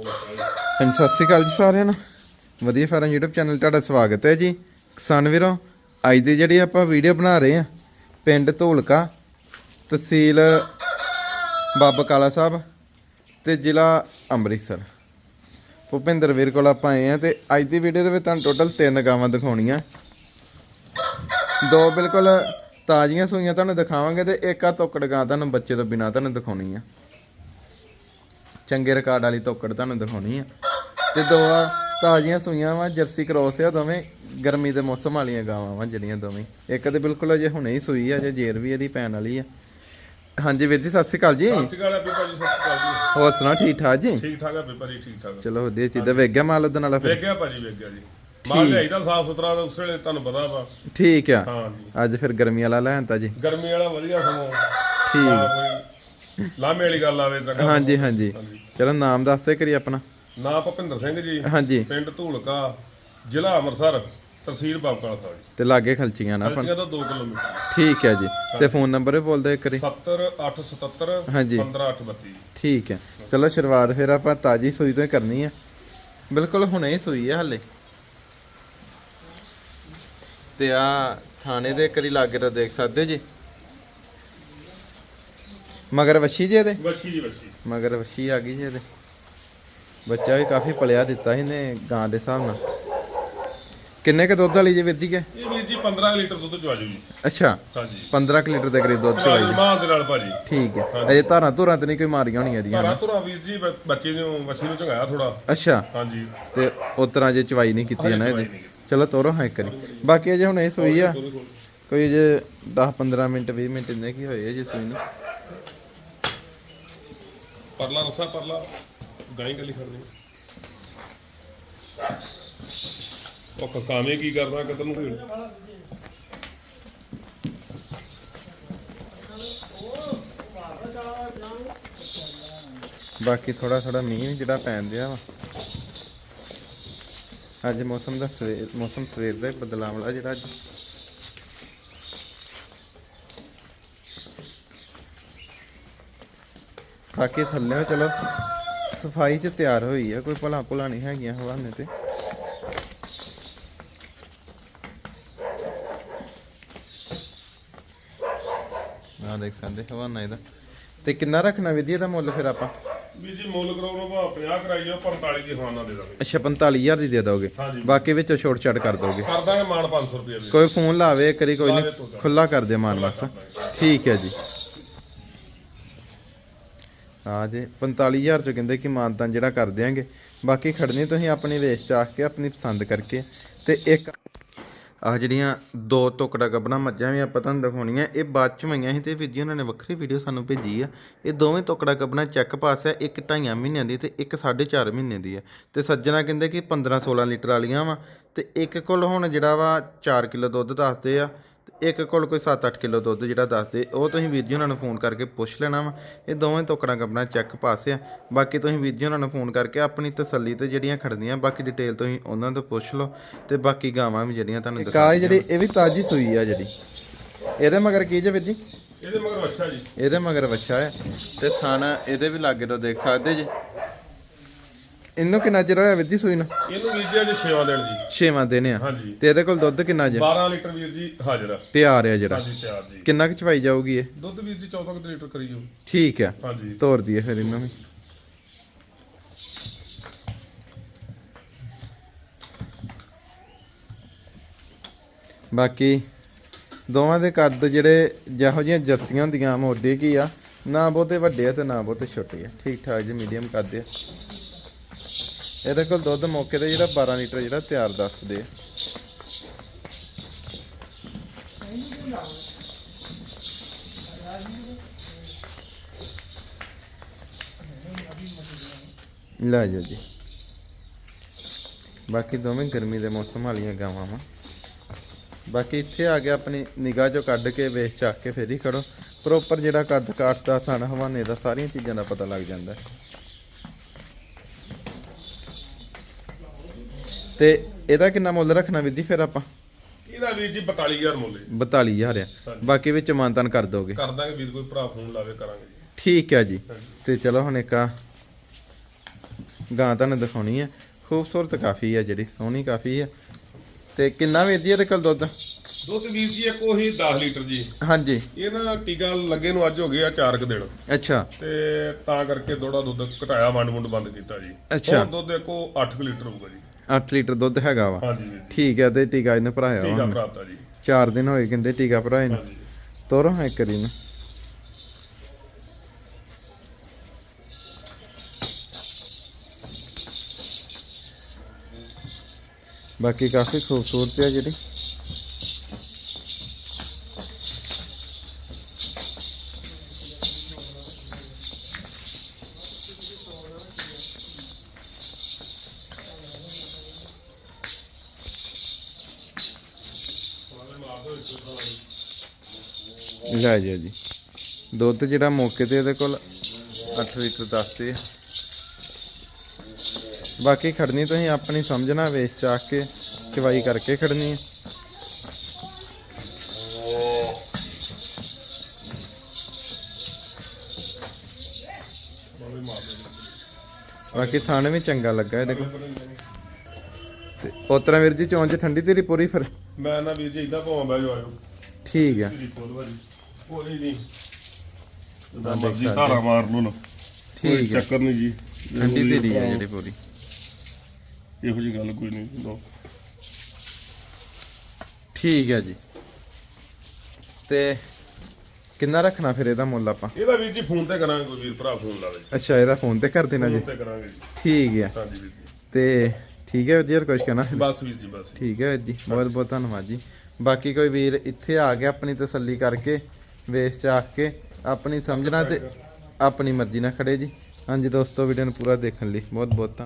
ਹਾਂਜੀ, ਸਤਿ ਸ਼੍ਰੀ ਅਕਾਲ ਜੀ ਸਾਰਿਆਂ ਨੂੰ। ਵਧੀਆ ਫਾਰਮ YouTube ਚੈਨਲ ਤੁਹਾਡਾ ਸਵਾਗਤ ਹੈ ਜੀ। ਕਿਸਾਨ ਵੀਰੋ, ਅੱਜ ਦੀ ਜਿਹੜੀ ਆਪਾਂ ਵੀਡੀਓ ਬਣਾ ਰਹੇ ਆ ਪਿੰਡ ਧੂਲਕਾ, ਤਹਿਸੀਲ ਬਾਬਾ ਕਾਲਾ ਸਾਹਿਬ ਤੇ ਜ਼ਿਲ੍ਹਾ ਅੰਮ੍ਰਿਤਸਰ। ਭੁਪਿੰਦਰ ਵੀਰ ਕੋਲ ਆਪਾਂ ਆਏ ਆ ਤੇ ਅੱਜ ਦੀ ਵੀਡੀਓ ਦੇ ਵਿੱਚ ਤੁਹਾਨੂੰ ਟੋਟਲ ਤਿੰਨ ਗਾਵਾਂ ਦਿਖਾਉਣੀਆਂ। ਦੋ ਬਿਲਕੁਲ ਤਾਜ਼ੀਆਂ ਸੂਈਆਂ ਤੁਹਾਨੂੰ ਦਿਖਾਵਾਂਗੇ ਤੇ ਇੱਕ ਆ ਤੋਕੜ ਗਾਂ ਤੁਹਾਨੂੰ ਬੱਚੇ ਤੋਂ ਬਿਨਾ ਤੁਹਾਨੂੰ ਦਿਖਾਉਣੀ ਆ ਚੰਗੇ ਰਿਕਾਰਡ ਵਾਲੀ ਤੋਕੜ ਤੁਹਾਨੂੰ ਦਿਖਾਉਣੀ ਆ। ਤੇ ਦੋ ਆ ਤਾਜ਼ੀਆਂ ਸੂਈਆਂ ਵਾ ਜਰਸੀ ਕ੍ਰੋਸ ਆ ਦੋਵੇਂ ਗਰਮੀ ਦੇ ਮੌਸਮ ਵਾਲੀਆਂ ਗਾਵਾਂ ਵਾ ਜਿਹੜੀਆਂ ਦੋਵੇਂ। ਇੱਕ ਤੇ ਬਿਲਕੁਲ ਅਜੇ ਹੁਣੇ ਹੀ ਸੂਈ ਆ ਜੇ ਜੇਰ ਵੀ ਇਹਦੀ ਪੈਣ ਵਾਲੀ ਆ। ਹਾਂਜੀ ਵੀਰ ਜੀ ਸਤਿ ਸ਼੍ਰੀ ਅਕਾਲ ਜੀ। ਸਤਿ ਸ਼੍ਰੀ ਅਕਾਲ ਆਪੀ ਭਾਜੀ ਸਤਿ ਸ਼੍ਰੀ ਅਕਾਲ ਜੀ। ਹੋਰ ਸੁਣਾ ਠੀਕ ਠਾਕ ਜੀ? ਠੀਕ ਠਾਕ ਆ ਪੇਪਰ ਜੀ ਠੀਕ ਠਾਕ। ਚਲੋ ਵਧੀਆ ਚੀਜ਼ਾਂ ਵੇਖ ਗਿਆ ਮਾਲ ਉਹਦੇ ਨਾਲ ਫਿਰ? ਵੇਖ ਗਿਆ ਭਾਜੀ ਵੇਖ ਗਿਆ ਜੀ। ਮਾਲ ਲਿਆਈਦਾ ਸਾਫ਼ ਸੁਥਰਾ ਤਾਂ ਉਸ ਵੇਲੇ ਤੁਹਾਨੂੰ ਪਤਾ ਵਾ। ਠੀਕ ਆ। ਹਾਂ ਜੀ। ਅੱਜ ਫਿਰ ਗਰਮੀ ਵਾਲਾ ਲੈਣਤਾ ਜੀ। ਗਰਮੀ ਵਾਲਾ ਵਧੀਆ ਸਮਾਂ। ਠੀਕ। ਲਾਮੇ ਵਾਲੀ ਗੱਲ ਆਵੇ ਚੰਗਾ। ਹਾਂਜੀ ਹਾਂਜੀ। ਚਲੋ ਨਾਮ ਦੱਸ ਤੇ ਕਰੀ ਆਪਣਾ। ਨਾ ਭਪਿੰਦਰ ਸਿੰਘ ਜੀ। ਹਾਂਜੀ। ਪਿੰਡ ਧੂਲਕਾ ਜ਼ਿਲ੍ਹਾ ਅੰਮ੍ਰਿਤਸਰ ਤਹਿਸੀਲ ਬਾਬਕਾਲਾ ਸਾਹਿਬ ਤੇ ਲਾਗੇ ਖਲਚੀਆਂ ਨਾ ਖਰਚੀਆਂ ਦਾ 2 ਕਿਲੋਮੀਟਰ। ਠੀਕ ਹੈ ਜੀ। ਤੇ ਫੋਨ ਨੰਬਰ ਵੀ ਬੋਲ ਦਿਓ ਇੱਕ ਵਾਰੀ। 70877 ਹਾਂਜੀ। 15832 ਠੀਕ ਹੈ। ਚਲੋ ਸ਼ੁਰੂਆਤ ਫਿਰ ਆਪਾਂ ਤਾਜੀ ਸੂਈ ਤੋਂ ਹੀ ਕਰਨੀ ਆ ਬਿਲਕੁਲ ਹੁਣੇ ਹੀ ਸੂਈ ਆ ਹਲੇ। ਤੇ ਆ ਥਾਣੇ ਦੇ ਕਰੀ ਲਾਗੇ ਤੋਂ ਦੇਖ ਸਕਦੇ ਜੀ। ਮਗਰ ਵਸ਼ੀ ਜੀ ਇਹਦੇ? ਵਸ਼ੀ ਜੀ ਵਸ਼ੀ ਮਗਰ ਵਸ਼ੀ ਆ ਗਈ ਜੀ ਇਹਦੇ। ਬੱਚਾ ਵੀ ਕਾਫੀ ਪਲਿਆ ਦਿੱਤਾ ਇਹਨੇ ਗਾਂ ਦੇ ਹਿਸਾਬ ਨਾਲ। ਕਿੰਨੇ ਕ ਦੁੱਧ ਵਾਲੀ ਜੀ ਜੀ ਕੇ? ਇਹ ਵੀਰ ਜੀ 15 ਲੀਟਰ ਦੁੱਧ ਚਵਾਜੂ ਜੀ ਅੱਛਾ ਹਾਂਜੀ। 15 ਕੁ ਲੀਟਰ ਦੇ ਕਰੀਬ ਦੁੱਧ ਚਵਾਈ ਚਵਾਜੂ ਮਾਂ ਦੇ ਨਾਲ ਭਾਜੀ। ਠੀਕ ਹੈ। ਅਜੇ ਧਾਰਾਂ ਧੁਰਾਂ ਤੇ ਨਹੀਂ ਕੋਈ ਮਾਰੀਆਂ ਹੋਣੀਆਂ ਇਹਦੀਆਂ ਧਾਰਾ ਧੁਰਾ ਵੀਰ ਜੀ ਬੱਚੇ ਨੂੰ ਵਸ਼ੀ ਨੂੰ ਚੰਗਾਇਆ ਥੋੜਾ ਅੱਛਾ। ਹਾਂਜੀ। ਤੇ ਉਤਰਾਂ ਜੇ ਚਵਾਈ ਨਹੀਂ ਕੀਤੀ ਨਾ ਇਹਦੀ। ਚਲੋ ਤੋਰੋ ਹਾਂ ਇੱਕ ਵਾਰੀ। ਬਾਕੀ ਅਜੇ ਹੁਣ ਇਹ ਸੂਈ ਆ। ਕੋਈ ਜੇ 10 15 ਮਿੰਟ 20 ਮਿੰਟ ਇੰਨੇ ਕੀ ਹੋਏ ਜੀ ਸੂਈ ਨੂੰ। ਪਰਲਾ ਰਸਾ, ਪਰਲਾ ਗਾਈ ਗਲੀ ਖੜਨੀ ਉਹ ਕਕਾਵੇਂ ਕੀ ਕਰਦਾ ਕਦਰ ਨੂੰ ਭੀੜ ਬਾਕੀ ਥੋੜਾ ਥੋੜਾ ਮੀਂਹ ਵੀ ਜਿਹੜਾ ਪੈਣ ਦਿਆ ਵਾ। ਅੱਜ ਮੌਸਮ ਦਾ ਸਵੇਰ, ਮੌਸਮ ਸਵੇਰ ਦਾ ਬਦਲਾਵ ਵਾਲਾ ਜਿਹੜਾ ਅੱਜ। ਬਾਕੀ ਥੱਲੇ ਚਲੋ। ਸਫ਼ਾਈ ਚ ਤਿਆਰ ਹੋਈ ਆ ਕੋਈ ਭਲਾ ਭੁਲਾ ਨਹੀਂ ਹੈਗੀਆਂ ਹਵਾਨੇ ਤੇ। ਆ ਦੇਖ ਸਕਦੇ ਹਵਾਨਾ ਇਹਦਾ। ਤੇ ਕਿੰਨਾ ਰੱਖਣਾ ਵਿਧੀ ਦਾ ਮੁੱਲ ਫਿਰ ਆਪਾਂ? ਵੀ ਜੀ ਮੁੱਲ ਕਰਾਉ ਨੂੰ ਭਾ 50 ਕਰਾਈ ਜਾਓ 45 ਦੀ ਖਾਣਾ ਦੇ ਦਾਂਗੇ। ਅੱਛਾ 45000 ਦੀ ਦੇ ਦੋਗੇ। ਹਾਂਜੀ। ਬਾਕੀ ਵਿੱਚੋਂ ਛੋਟ ਛਾਟ ਕਰ ਦੋਗੇ। ਕਰ ਦਾਂਗੇ ਮਾਨ 500 ਰੁਪਏ ਵੀ ਕੋਈ ਫੋਨ ਲਾਵੇ ਕਰੀ ਕੋਈ ਨਹੀਂ। ਖੁੱਲਾ ਕਰ ਦੇ ਮਾਨ ਬਸ ਠੀਕ ਹੈ ਜੀ। ਆ ਜੇ 45000 'ਚੋਂ ਕਹਿੰਦੇ ਕਿ ਮਾਨਤਾਂ ਜਿਹੜਾ ਕਰ ਦਿਆਂਗੇ। ਬਾਕੀ ਖੜਨੀ ਤੁਸੀਂ ਆਪਣੀ ਵੇਚ ਚਾਖ ਕੇ, ਆਪਣੀ ਪਸੰਦ ਕਰਕੇ। ਤੇ ਇੱਕ ਆ ਜਿਹੜੀਆਂ ਦੋ ਟੁਕੜਾ ਗੱਬਣਾ ਮੱਝਾਂ ਵੀ ਆਪਾਂ ਤੁਹਾਨੂੰ ਦਿਖਾਉਣੀਆਂ, ਇਹ ਬਾਅਦ ਚ ਮਈਆਂ ਸੀ ਤੇ ਵੀਰ ਜੀ ਉਹਨਾਂ ਨੇ ਵੱਖਰੀ ਵੀਡੀਓ ਸਾਨੂੰ ਭੇਜੀ ਆ। ਇਹ ਦੋਵੇਂ ਟੁਕੜਾ ਗੱਬਣਾ ਚੈੱਕ ਪਾਸ ਆ, ਇੱਕ ਢਾਈਆਂ ਮਹੀਨਿਆਂ ਦੀ ਤੇ ਇੱਕ 4.5 ਮਹੀਨੇ ਦੀ ਆ। ਤੇ ਸੱਜਣਾ ਕਹਿੰਦੇ ਕਿ 15 16 ਲੀਟਰ ਵਾਲੀਆਂ ਵਾ ਤੇ ਇੱਕ ਕੋਲ ਹੁਣ ਜਿਹੜਾ ਵਾ 4 ਕਿਲੋ ਦੁੱਧ ਦੱਸਦੇ ਆ। ਇੱਕ ਕੋਲ ਕੋਈ 7-8 ਕਿਲੋ ਦੁੱਧ ਜਿਹੜਾ ਦੱਸਦੇ ਉਹ ਤੁਸੀਂ ਵੀਰ ਜੀ ਉਹਨਾਂ ਨੂੰ ਫੋਨ ਕਰਕੇ ਪੁੱਛ ਲੈਣਾ ਵਾ। ਇਹ ਦੋਵੇਂ ਟੁਕੜਾ ਗੱਬਣਾ ਚੈੱਕ ਪਾਸ ਆ। ਬਾਕੀ ਤੁਸੀਂ ਵੀਰ ਜੀ ਉਹਨਾਂ ਨੂੰ ਫੋਨ ਕਰਕੇ ਆਪਣੀ ਤਸੱਲੀ ਤੇ ਜਿਹੜੀਆਂ ਖੜਦੀਆਂ ਬਾਕੀ ਡਿਟੇਲ ਤੁਸੀਂ ਉਹਨਾਂ ਤੋਂ ਪੁੱਛ ਲਓ ਤੇ ਬਾਕੀ ਗਾਵਾਂ ਵੀ ਜਿਹੜੀਆਂ ਤੁਹਾਨੂੰ ਦਿਖਾ ਜਿਹੜੀ ਇਹ ਵੀ ਤਾਜੀ ਸੂਈ ਆ ਜਿਹੜੀ। ਇਹਦੇ ਮਗਰ ਕੀ ਜੇ ਵੀਰ ਜੀ? ਇਹਦੇ ਮਗਰ ਅੱਛਾ ਜੀ। ਇਹਦੇ ਮਗਰ ਵੱਛਾ ਹੈ ਤੇ ਥਾਣਾ ਇਹਦੇ ਵੀ ਲਾਗੇ ਤੋਂ ਦੇਖ ਸਕਦੇ ਜੀ। ਇਹਨੂੰ ਕਿੰਨਾ ਚਿਰ ਹੋਇਆ ਜੀ ਸੂਈ ਨੂੰ? ਇਹਨੂੰ ਵੀਰ ਜੀ ਅੱਜ ਛੇਵਾਂ ਦੇਣ ਜੀ। ਛੇਵਾਂ ਦਿਨ ਆ। ਹਾਂਜੀ। ਤੇ ਇਹਦੇ ਕੋਲ ਦੁੱਧ ਕਿੰਨਾ ਜੇ 12 ਲੀਟਰ ਵੀਰ ਜੀ ਹਾਜ਼ਰ ਆ। ਤਿਆਰ ਆ ਜਿਹੜਾ। ਹਾਂਜੀ ਚਾਰ ਜੀ। ਕਿੰਨਾ ਕੁ ਚਵਾਈ ਜਾਊਗੀ ਇਹ? ਦੁੱਧ ਵੀਰ ਜੀ 14 ਕੁ ਲੀਟਰ ਕਰੀ ਜਾਓ ਠੀਕ ਆ। ਹਾਂਜੀ। ਤੋਰ ਦਈਏ ਫਿਰ ਇਹਨੂੰ ਵੀ। ਬਾਕੀ ਦੋਵਾਂ ਦੇ ਕੱਦ ਜਿਹੜੇ ਜਿਹੋ ਜਿਹੀਆਂ ਜਰਸੀਆਂ ਹੁੰਦੀਆਂ ਮੋਢੇ ਕੀ ਆ ਨਾ ਬਹੁਤੇ ਵੱਡੇ ਆ ਤੇ ਨਾ ਬਹੁਤੇ ਛੋਟੇ ਆ। ਠੀਕ ਠਾਕ ਜੀ ਮੀਡੀਅਮ ਕੱਦ ਆ। ਇਹਦੇ ਕੋਲ ਦੁੱਧ ਮੌਕੇ ਤੇ ਜਿਹੜਾ 12 ਲੀਟਰ ਜਿਹੜਾ ਤਿਆਰ ਦੱਸਦੇ। ਆ ਲੈ ਜਾ ਜੀ। ਬਾਕੀ ਦੋਵੇਂ ਗਰਮੀ ਦੇ ਮੌਸਮ ਵਾਲੀਆਂ ਗਾਵਾਂ ਵਾ। ਬਾਕੀ ਇੱਥੇ ਆ ਗਿਆ ਆਪਣੀ ਨਿਗਾਹ ਚੋਂ ਕੱਢ ਕੇ ਵੇਖ ਚੱਕ ਕੇ ਫੇਰ ਹੀ ਖੜੋ। ਪ੍ਰੋਪਰ ਜਿਹੜਾ ਕੱਦ ਕਾਟ ਦਾ ਥਣ ਹਵਾਨੇ ਦਾ ਸਾਰੀਆਂ ਚੀਜ਼ਾਂ ਦਾ ਪਤਾ ਲੱਗ ਜਾਂਦਾ। ਹੈ। ਤੇ ਇਹਦਾ ਕਿੰਨਾ ਮੁੱਲ ਰੱਖਣਾ ਵਿਧੀ ਫਿਰ ਆਪਾਂ? ਇਹਦਾ ਵੀਰ ਜੀ 42000 ਮੁੱਲ ਹੈ। 42000 ਆ। ਬਾਕੀ ਵਿੱਚ ਮਾਨਤਨ ਕਰ ਦੋਗੇ? ਕਰ ਦਾਂਗੇ ਵੀਰ ਕੋਈ ਭਰਾ ਫੋਨ ਲਾਵੇ ਕਰਾਂਗੇ ਜੀ। ਠੀਕ ਹੈ ਜੀ। ਤੇ ਚਲੋ ਹੁਣ ਇੱਕ ਆ ਗਾਂ ਤੁਹਾਨੂੰ ਦਿਖਾਉਣੀ ਹੈ ਖੂਬਸੂਰਤ ਕਾਫੀ ਹੈ ਜਿਹੜੀ ਸੋਹਣੀ ਕਾਫੀ ਹੈ ਤੇ ਕਿੰਨਾ ਵੇਚਦੀ ਹੈ ਤੇ ਕੱਲ ਦੁੱਧ? ਦੁੱਧ ਵੀਰ ਜੀ ਇੱਕ ਉਹੀ 10 ਲੀਟਰ ਜੀ। ਹਾਂਜੀ। ਇਹ ਨਾ ਟੀਕਾ ਲੱਗੇ ਨੂੰ ਅੱਜ ਹੋ ਗਿਆ 4 ਕੁ ਦਿਨ। ਅੱਛਾ। ਤੇ ਤਾਂ ਕਰਕੇ ਥੋੜਾ ਦੁੱਧ ਘਟਾਇਆ ਵੰਡ ਵੁੰਡ ਬੰਦ ਕੀਤਾ ਜੀ। ਅੱਛਾ। ਹੁਣ ਦੁੱਧ ਇੱਕੋ 8 ਲੀਟਰ ਹੋਊਗਾ ਜੀ। 8 ਲੀਟਰ ਦੁੱਧ ਹੈਗਾ ਵਾ। ਹਾਂਜੀ ਵੀਰ ਜੀ। ਠੀਕ ਹੈ ਤੇ ਟੀਕਾ ਇਹਨੇ ਭਰਾਇਆ ਵਾ। ਭਰਾਤਾ ਜੀ। 4 ਦਿਨ ਹੋਏ ਕਹਿੰਦੇ ਟੀਕਾ ਭਰਾਏ ਨੂੰ। ਹਾਂਜੀ। ਤੋਰੋ ਇੱਕ ਕਰੀ ਨੂੰ ਬਾਕੀ ਕਾਫੀ ਖੂਬਸੂਰਤ ਹੈ ਜਿਹੜੀ। ਲੈ ਜਾ ਜੀ। ਦੁੱਧ ਜਿਹੜਾ ਮੌਕੇ ਤੇ ਇਹਦੇ ਕੋਲ 8 ਲੀਟਰ ਦੱਸਦੇ ਆ। ਬਾਕੀ ਖੜਨੀ ਤੁਸੀਂ ਆਪਣੀ ਸਮਝਣਾ ਵੇਚ ਚਾਕ ਕੇ ਚਵਾਈ ਕਰਕੇ ਖੜਨੀ ਹੈ। ਬਾਕੀ ਥਾਣ ਵੀ ਚੰਗਾ ਲੱਗਾ ਇਹਦੇ ਕੋਲ। ਤੇ ਉਤਰਾ ਵੀਰ ਜੀ ਚੌਂਚ ਠੰਡੀ ਤੇਰੀ ਪੂਰੀ ਫਿਰ? ਮੈਂ ਨਾ ਵੀਰ ਜੀ ਇਦਾਂ ਭਾਵਾਂ ਬਹਿ ਜਾਓ ਆਇਓ। ਠੀਕ ਆ। ਕੋਈ ਨਹੀਂ। ਜਿੱਦਾਂ ਮਰਜ਼ੀ ਧਾਰਾ ਮਾਰ ਲਓ ਨਾ। ਕੋਈ ਠੀਕ ਆ ਚੱਕਰ ਨਹੀਂ ਜੀ। ਠੰਡੀ ਤੇਰੀ ਆ ਜਿਹੜੀ ਪੂਰੀ। ਇਹੋ ਜੀ ਗੱਲ ਕੋਈ ਨਹੀਂ ਲਓ। ਠੀਕ ਹੈ ਜੀ। ਤੇ ਕਿੰਨਾ ਰੱਖਣਾ ਫਿਰ ਇਹਦਾ ਮੁੱਲ ਆਪਾਂ? ਇਹਦਾ ਵੀਰ ਜੀ ਫੋਨ ਤੇ ਕਰਾਂਗੇ ਕੋਈ ਵੀਰ ਭਰਾ ਫੋਨ ਲਾਵੇ। ਅੱਛਾ ਇਹਦਾ ਫੋਨ ਤੇ ਕਰ ਦੇਣਾ ਜੀ। ਫੋਨ ਤੇ ਕਰਾਂਗੇ ਜੀ। ਠੀਕ ਹੈ। ਹਾਂਜੀ ਵੀਰ ਜੀ। ਤੇ ਠੀਕ ਹੈ ਵੀਰ ਜੀ ਹੋਰ ਕੁਝ ਕਹਿਣਾ? ਬਸ ਵੀਰ ਜੀ ਬਸ। ਠੀਕ ਹੈ ਵੀਰ ਜੀ ਬਹੁਤ ਬਹੁਤ ਧੰਨਵਾਦ ਜੀ। ਬਾਕੀ ਕੋਈ ਵੀਰ ਇੱਥੇ ਆ ਕੇ ਆਪਣੀ ਤਸੱਲੀ ਕਰਕੇ ਵੇਚ ਚਾਖ ਕੇ ਆਪਣੀ ਸਮਝਣਾ ਤੇ ਆਪਣੀ ਮਰਜ਼ੀ ਨਾਲ ਖੜੇ ਜੀ। ਹਾਂਜੀ ਦੋਸਤੋ ਵੀਡੀਓ ਨੂੰ ਪੂਰਾ ਦੇਖਣ ਲਈ ਬਹੁਤ ਬਹੁਤ